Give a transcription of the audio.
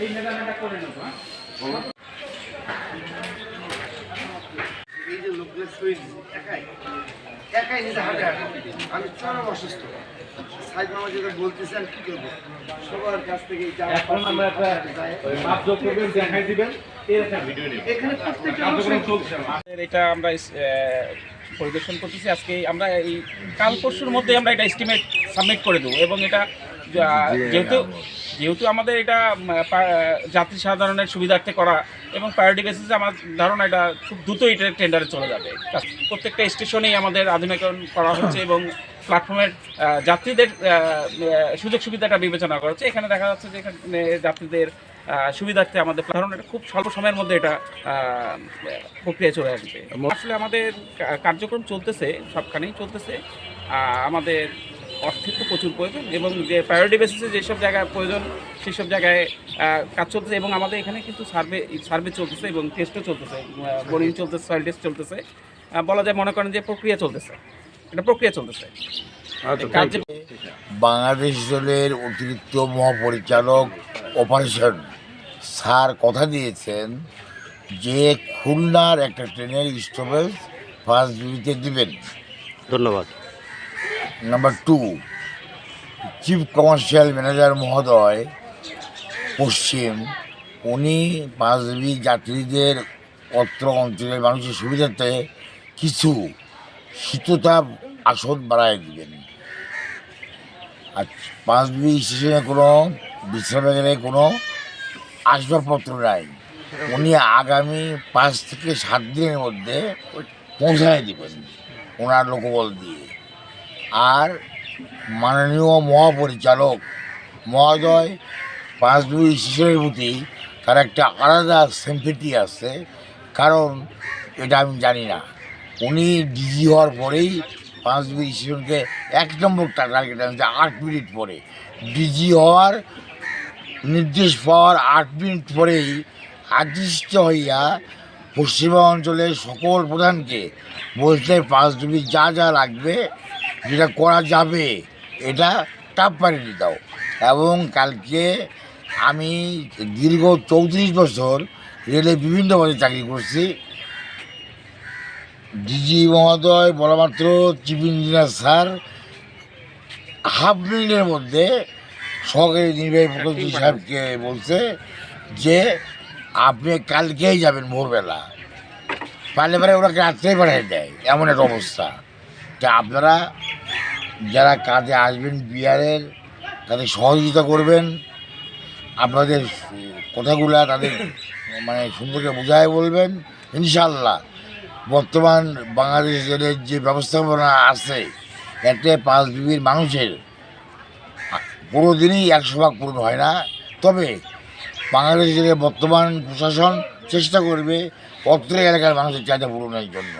এই মেজারমেন্টটা করে নেব হ্যাঁ। এই যে একাই একাই নিজে হাঁটে হাঁটে আমি চরম অসুস্থ। সাইড মামা যেটা বলতেছেন কি করব? সবার কাছ থেকে এখন আমরা একটা ওই করবেন দেখাই দিবেন এখানে প্রত্যেকটা এটা আমরা পরিদর্শন করতেছি। আজকে আমরা এই কাল পরশুর মধ্যে আমরা এটা এস্টিমেট সাবমিট করে দেবো। এবং এটা যেহেতু যেহেতু আমাদের এটা যাত্রী সাধারণের সুবিধার্থে করা এবং প্রায়োরিটি বেসিসে আমার ধারণা এটা খুব দ্রুত এটা টেন্ডারে চলে যাবে। প্রত্যেকটা স্টেশনেই আমাদের আধুনিকরণ করা হচ্ছে এবং প্ল্যাটফর্মের যাত্রীদের সুযোগ সুবিধাটা বিবেচনা করা হচ্ছে। এখানে দেখা যাচ্ছে যে এখানে যাত্রীদের সুবিধার্থে আমাদের ধারণা এটা খুব স্বল্প সময়ের মধ্যে এটা প্রক্রিয়া চলে আসবে। আসলে আমাদের কার্যক্রম চলতেছে সবখানেই চলতেছে। আমাদের অর্থের তো প্রচুর প্রয়োজন এবং যে প্রায়োরিটি বেসিসে যেসব জায়গায় প্রয়োজন সেসব জায়গায় কাজ চলতেছে এবং আমাদের এখানে কিন্তু সার্ভে সার্ভে চলতেছে এবং টেস্টও চলতেছে বোরিং চলতেছে সয়েল টেস্ট চলতেছে। বলা যায় মনে করেন যে প্রক্রিয়া চলতেছে। এটা প্রক্রিয়া চলতেছে। বাংলাদেশ রেলের অতিরিক্ত মহাপরিচালক অপারেশন স্যার কথা দিয়েছেন যে খুলনার একটা ট্রেনের স্টপেজ ফার্স্ট ডিউটিতে দিবেন। ধন্যবাদ। Number two chief commercial manager মহোদয় পশ্চিম, উনি পাঁচবি যাত্রীদের অত্র অঞ্চলের মানুষের সুবিধার্থে কিছু শীততাপ আসন বাড়ায় দিবেন। আর পাঁচবি স্টেশনে কোনো বিশ্রামাগারে কোনো আসবাবপত্র নাই। উনি আগামী পাঁচ থেকে সাত দিনের মধ্যে পৌঁছায় দিবেন ওনার লোকবল দিয়ে। আর মাননীয় মহাপরিচালক মহোদয় পাঁচ দুই স্টেশনের প্রতি তার একটা আলাদা সিম্পিটি আছে, কারণ এটা আমি জানি না। উনি ডিজি হওয়ার পরেই পাঁচ দুই স্টেশনকে এক নম্বর টার্গেট আনছে আট মিনিট পরে। ডিজি হওয়ার নির্দেশ পাওয়ার আট মিনিট পরেই আদিষ্ট হইয়া পশ্চিমা অঞ্চলের সকল প্রধানকে বলতে পাঁচ ডুবি যা যা লাগবে যেটা করা যাবে, এটা টাপ পারিয়ে দাও এবং কালকে আমি দীর্ঘ চৌত্রিশ বছর রেলে বিভিন্ন পদে চাকরি করছি। ডিজি মহোদয়, বলা মাত্র চিফ ইঞ্জিনিয়ার স্যার হাফ মিনিটের মধ্যে সহকারী নির্বাহী প্রকল্প সাহেবকে বলছে যে, আপনি কালকেই যাবেন ভোরবেলা। পারলে পারে ওরা রাত্রেই পাঠিয়ে দেয়, এমন একটা অবস্থা। তা আপনারা যারা কাজে আসবেন বিয়ারের তাদের সহযোগিতা করবেন। আপনাদের কথাগুলা তাদের মানে সুন্দরকে বোঝায় বলবেন। ইনশাল্লাহ বর্তমান বাংলাদেশের যে ব্যবস্থাপনা আছে, এতে পাঁচ বিবির মানুষের কোনো দিনই একশো ভাগ পূরণ হয় না। তবে বাংলাদেশের বর্তমান প্রশাসন চেষ্টা করবে অত্র এলাকার মানুষের চাহিদা পূরণের জন্য।